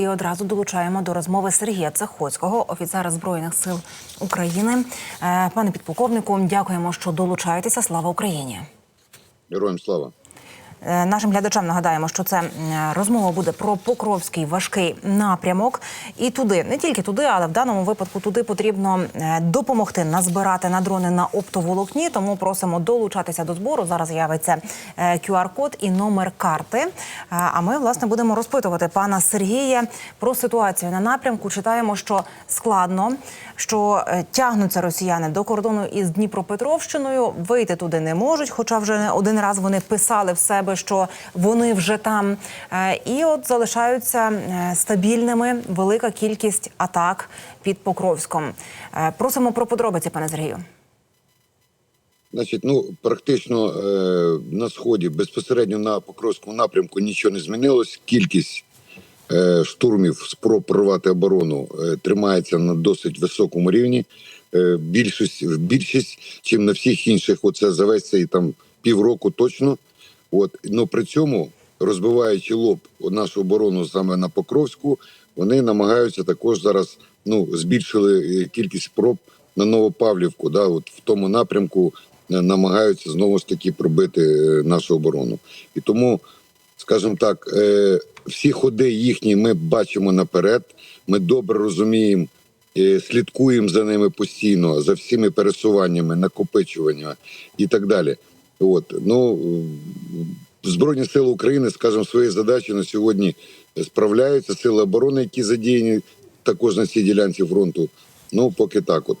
І одразу долучаємо до розмови Сергія Цехоцького, офіцера збройних сил України. Е, Пане підполковнику, дякуємо, що долучаєтеся. Слава Україні! Героям слава. Е, Нашим глядачам нагадаємо, що це розмова буде про Покровський важкий напрямок. І туди, не тільки туди, але в даному випадку туди потрібно е, допомогти назбирати на дрони на оптоволокні. Тому просимо долучатися до збору. Зараз з'явиться е, QR-код і номер карти. А ми власне будемо розпитувати пана Сергія про ситуацію на напрямку. Читаємо, що складно, що тягнуться росіяни до кордону із Дніпропетровщиною. Вийти туди не можуть, хоча вже один раз вони писали в себе, що вони вже там. Е, І от залишаються е, стабільними велика кількість атак під Покровськом. Е, Просимо про подробиці, пане Сергію. Значить, ну практично е, на сході безпосередньо на Покровському напрямку нічого не змінилось. Кількість е, штурмів спроб прорвати оборону е, тримається на досить високому рівні. Е, більшість більшість, чим на всіх інших, оце за весь цей там півроку точно. От ну при цьому розбиваючи лоб нашу оборону саме на Покровську, вони намагаються також зараз. Ну збільшили е, кількість спроб на Новопавлівку. Да, от в тому напрямку е, намагаються знову ж таки пробити е, нашу оборону. І тому, скажімо так, всі ходи їхні ми бачимо наперед. Ми добре розуміємо, слідкуємо за ними постійно, за всіми пересуваннями, накопичуваннями і так далі. От ну Збройні сили України, скажімо, свої задачі на сьогодні справляються. Сили оборони, які задіяні також на цій ділянці фронту. Ну поки так, от.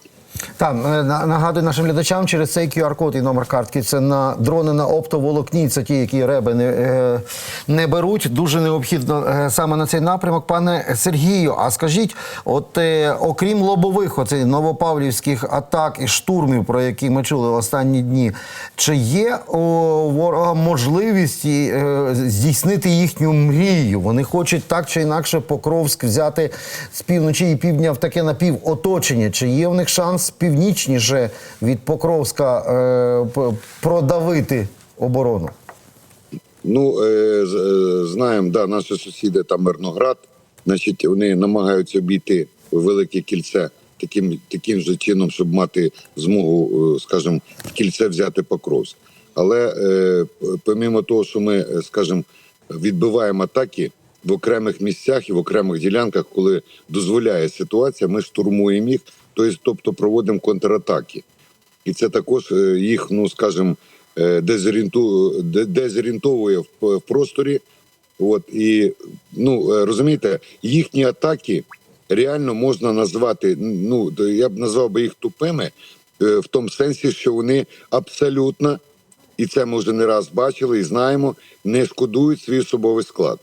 Так, е, нагадую нашим глядачам через цей QR-код і номер картки. Це на дрони на оптоволокні. Це ті, які реби не, е, не беруть. Дуже необхідно е, саме на цей напрямок. Пане Сергію, а скажіть, от окрім лобових, оцих новопавлівських атак і штурмів, про які ми чули останні дні, чи є у ворога можливість здійснити їхню мрію? Вони хочуть так чи інакше Покровськ взяти з півночі і півдня в таке напівоточення. Чи є в них шанс північніше від Покровська е, продавити оборону? Ну е, е, знаємо, да, наші сусіди там Мирноград, значить, вони намагаються обійти велике кільце таким таким же чином, щоб мати змогу, е, скажімо, в кільце взяти Покровськ. Але е, помимо того, що ми, е, скажімо, відбиваємо атаки в окремих місцях і в окремих ділянках, коли дозволяє ситуація, ми штурмуємо їх, тобто, проводимо контратаки. І це також е, їх, ну скажімо, е, дезорієнтовує в, просторі. От і ну е, розумієте, їхні атаки реально можна назвати. Ну я б назвав би їх тупими в тому сенсі, що вони абсолютно, і це ми вже не раз бачили і знаємо, не шкодують свій особовий склад.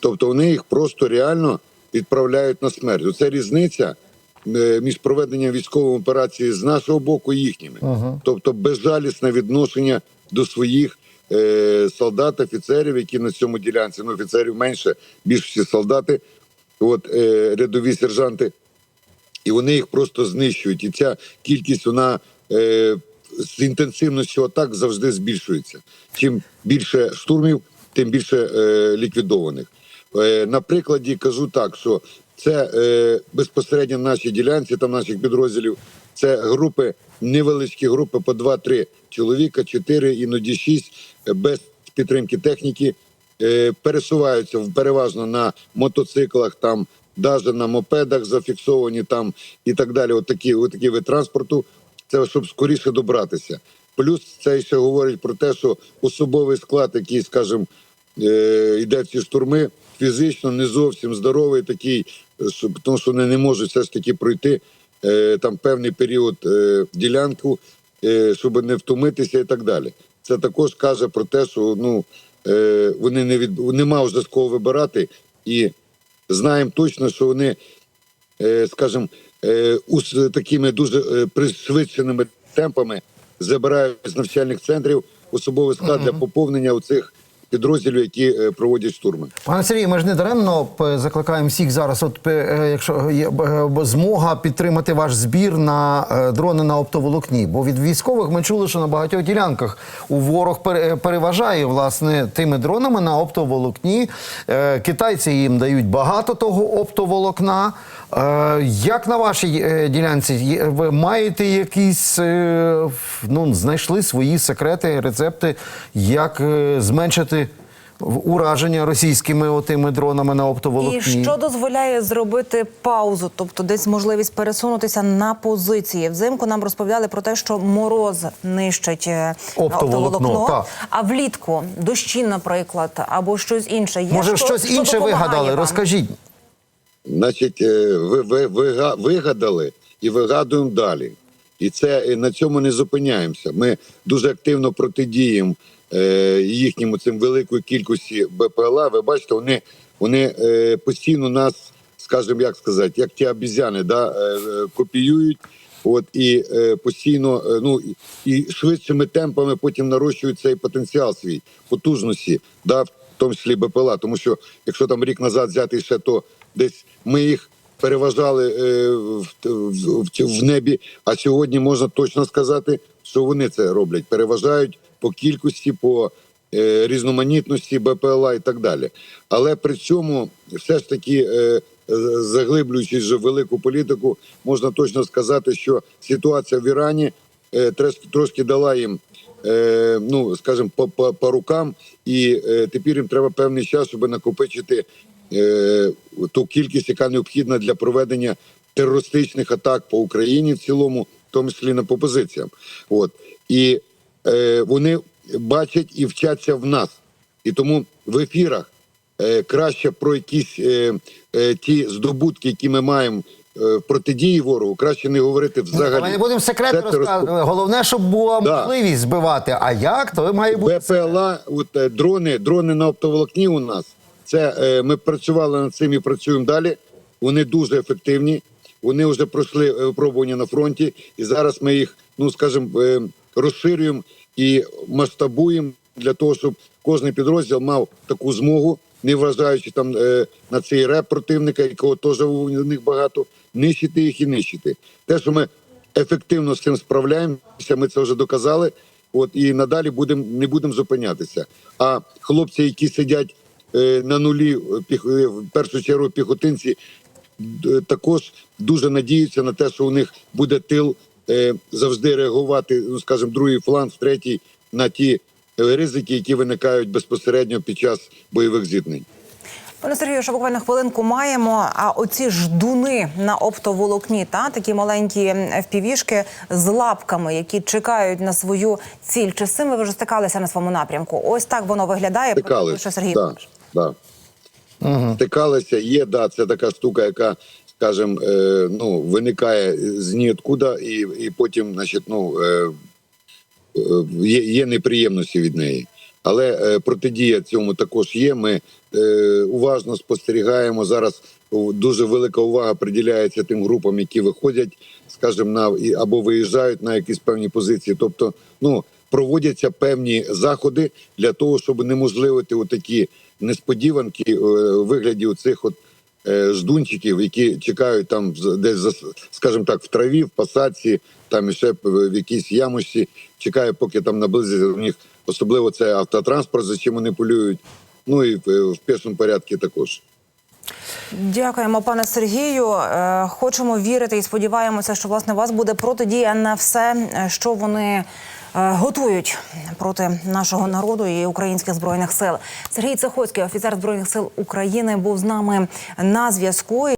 Тобто вони їх просто реально відправляють на смерть. Оце різниця між проведенням військової операції з нашого боку і їхніми. Тобто безжалісне відношення до своїх е, солдат, офіцерів, які на цьому ділянці, ну офіцерів менше, більшості солдати, от е, рядові сержанти, і вони їх просто знищують. І ця кількість вона е, з інтенсивністю атак завжди збільшується. Чим більше штурмів, тим більше е, ліквідованих. Е, на прикладі кажу так, що це е, безпосередньо в нашій ділянці, там наших підрозділів, це групи, невеличкі групи по 2-3 чоловіка, 4, іноді 6, е, без підтримки техніки, е, пересуваються переважно на мотоциклах, там навіть на мопедах зафіксовані там і так далі. От такі, от такі вид транспорту. Це щоб скоріше добратися. Плюс це ще говорить про те, що особовий склад, який, скажімо, йде в ці штурми, фізично не зовсім здоровий, такий, е, тому що вони не можуть все ж таки пройти е, там певний період е, ділянку, е, щоб не втомитися і так далі. Це також каже про те, що ну е, вони не від нема вже з кого вибирати, і знаємо точно, що вони, е, скажімо, е, з такими дуже е, пришвидшеними темпами забирають з навчальних центрів особовий склад для поповнення оцих підрозділів, які е, проводять штурми. Пане Сергію, ми ж не даремно закликаємо всіх зараз. От е, якщо є е, змога підтримати ваш збір на е, дрони на оптоволокні, бо від військових ми чули, що на багатьох ділянках у ворог переважає власне тими дронами на оптоволокні. Е, Китайці їм дають багато того оптоволокна. Е, Як на вашій е, ділянці ви маєте якісь е, ну знайшли свої секрети, рецепти, як е, зменшити ураження російськими отими дронами на оптоволокні. І що дозволяє зробити паузу, тобто десь можливість пересунутися на позиції. Взимку нам розповідали про те, що мороз нищить е, Оптоволокно, так. а влітку дощі, наприклад, або щось інше. Є Може, що- щось що інше вигадали? вам? Розкажіть. Значить, е, ви, ви, вига- вигадали і вигадуємо далі. І це і на цьому не зупиняємося. Ми дуже активно протидіємо їхньому цим великої кількості БПЛА. Ви бачите, вони, вони е, постійно нас, скажімо, як сказати, як ті обізяни, да, е, е, копіюють. От і е, постійно, е, ну і швидшими темпами потім нарощують цей потенціал свій потужності, да, в тому числі БПЛА. Тому що якщо там рік назад взяти ще то десь ми їх переважали е, в, в, в, в небі. А сьогодні можна точно сказати, що вони це роблять, переважають по кількості, по е, різноманітності БПЛА і так далі. Але при цьому все ж таки. Е, Заглиблюючись в велику політику, можна точно сказати, що ситуація в Ірані е, трошки дала їм, е, ну скажімо, по, по, по рукам, і е, тепер їм треба певний час, щоб накопичити ту кількість, яка необхідна для проведення терористичних атак по Україні в цілому, в тому числі на по позиціям. От і вони бачать і вчаться в нас, і тому в ефірах е, краще про якісь е, е, ті здобутки, які ми маємо е, протидії ворогу, краще не говорити взагалі. Ми не будемо секрети розказувати. Головне, щоб була Да. можливість збивати. А як, то має бути. БПЛА, от е, дрони, дрони на оптоволокні у нас. Це е, ми працювали над цим і працюємо далі. Вони дуже ефективні. Вони вже пройшли е, випробування на фронті, і зараз ми їх, ну скажімо, е, розширюємо і масштабуємо для того, щоб кожен підрозділ мав таку змогу, не вважаючи там е, на цей реп противника, якого теж у них багато, нищити їх і нищити. Те, що ми ефективно з цим справляємося, ми це вже доказали. От і надалі будемо не будемо зупинятися. А хлопці, які сидять е, на нулі, е, піх, е, в першу чергу піхотинці, також дуже надіються на те, що у них буде тил завжди реагувати, ну скажімо, другий фланг, третій на ті е, ризики, які виникають безпосередньо під час бойових зіткнень. Пане Сергію, ще буквально хвилинку маємо. А оці ждуни на оптоволокні, та такі маленькі впівішки з лапками, які чекають на свою ціль. Чи з цим ви вже стикалися на своєму напрямку? Ось так воно виглядає. Про Стикались. що Сергій да, да. Стикалися, є, да, це така штука, яка, скажімо, е, ну, виникає з ніоткуда, і, і потім, значить, ну, е, е, є, є неприємності від неї. Але протидія цьому також є. Ми уважно спостерігаємо. Зараз дуже велика увага приділяється тим групам, які виходять, скажімо, на або виїжджають на якісь певні позиції. Тобто, ну проводяться певні заходи для того, щоб унеможливити такі несподіванки е, у цих от ждунчиків, які чекають там десь за скажімо так, в траві, в посадці, там ще в якійсь ямості, чекає, поки там наблизиться у них, особливо це автотранспорт, за чим вони полюють. Ну і в, пішому порядку також. Дякуємо, пане Сергію. Е, Хочемо вірити і сподіваємося, що власне у вас буде протидія на все, е, що вони е, готують проти нашого народу і українських збройних сил. Сергій Цехоцький, офіцер збройних сил України, був з нами на зв'язку.